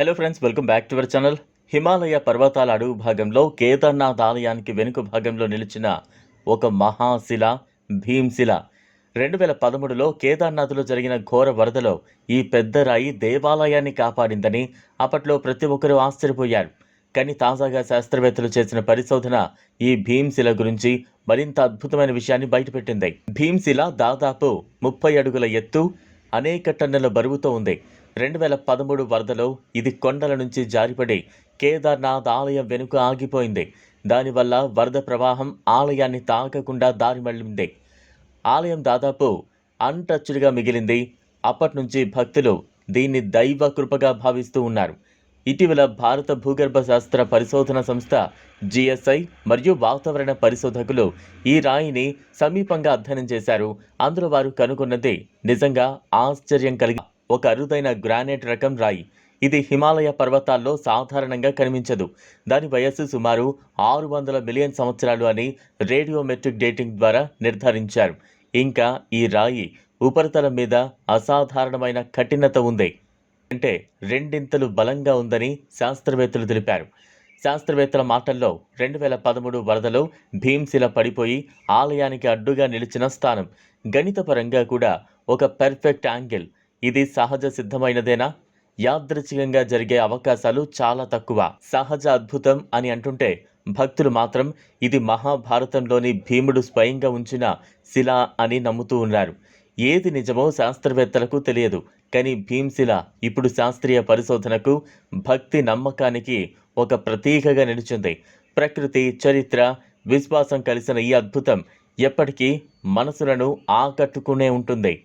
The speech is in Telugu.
Hello friends welcome back to our channel Himalaya పర్వతాల అడుగు భాగంలో కేదార్నాథ్ ఆలయానికి వెనుక భాగంలో నిలిచిన ఒక మహాశిల భీమ్శిల రెండు వేల పదమూడులో కేదార్నాథ్లో జరిగిన ఘోర వరదలో ఈ పెద్ద రాయి దేవాలయాన్ని కాపాడిందని అప్పట్లో ప్రతి ఒక్కరూ ఆశ్చర్యపోయారు కానీ తాజాగా శాస్త్రవేత్తలు చేసిన పరిశోధన ఈ భీమ్శిల గురించి మరింత అద్భుతమైన విషయాన్ని బయటపెట్టింది. భీంశిల దాదాపు ముప్పై అడుగుల ఎత్తు అనేక టన్నుల బరువుతో ఉంది. రెండు వేల పదమూడు వరదలో ఇది కొండల నుంచి జారిపడి కేదార్నాథ్ ఆలయం వెనుక ఆగిపోయింది. దానివల్ల వరద ప్రవాహం ఆలయాన్ని తాకకుండా దారి మళ్ళింది. ఆలయం దాదాపు అన్టచ్డ్గా మిగిలింది. అప్పటి నుంచి భక్తులు దీన్ని దైవ కృపగా భావిస్తూ ఉన్నారు. ఇటీవల భారత భూగర్భ శాస్త్ర పరిశోధన సంస్థ జిఎస్ఐ మరియు వాతావరణ పరిశోధకులు ఈ రాయిని సమీపంగా అధ్యయనం చేశారు. అందులో వారు కనుగొన్నది నిజంగా ఆశ్చర్యం కలిగి ఒక అరుదైన గ్రానైట్ రకం రాయి. ఇది హిమాలయ పర్వతాల్లో సాధారణంగా కనిపించదు. దాని వయస్సు సుమారు ఆరు వందల మిలియన్ సంవత్సరాలు అని రేడియోమెట్రిక్ డేటింగ్ ద్వారా నిర్ధారించారు. ఇంకా ఈ రాయి ఉపరితలం మీద అసాధారణమైన కఠినత ఉంది. అంటే రెండింతలు బలంగా ఉందని శాస్త్రవేత్తలు తెలిపారు. శాస్త్రవేత్తల మాటల్లో రెండు వేల పదమూడు వరదలో భీమ్శిల పడిపోయి ఆలయానికి అడ్డుగా నిలిచిన స్థానం. గణితపరంగా కూడా ఒక పెర్ఫెక్ట్ యాంగిల్. ఇది సహజ సిద్ధమైనదేనా? యాదృచ్ఛికంగా జరిగే అవకాశాలు చాలా తక్కువ. సహజ అద్భుతం అని అంటుంటే భక్తులు మాత్రం ఇది మహాభారతంలోని భీముడు స్వయంగా ఉంచిన శిల అని నమ్ముతూ ఉన్నారు. ఏది నిజమో శాస్త్రవేత్తలకు తెలియదు. కానీ భీమ్శిల ఇప్పుడు శాస్త్రీయ పరిశోధనకు భక్తి నమ్మకానికి ఒక ప్రతీకగా నిలిచింది. ప్రకృతి చరిత్ర విశ్వాసం కలిసిన ఈ అద్భుతం ఎప్పటికీ మనసులను ఆకట్టుకునే ఉంటుంది.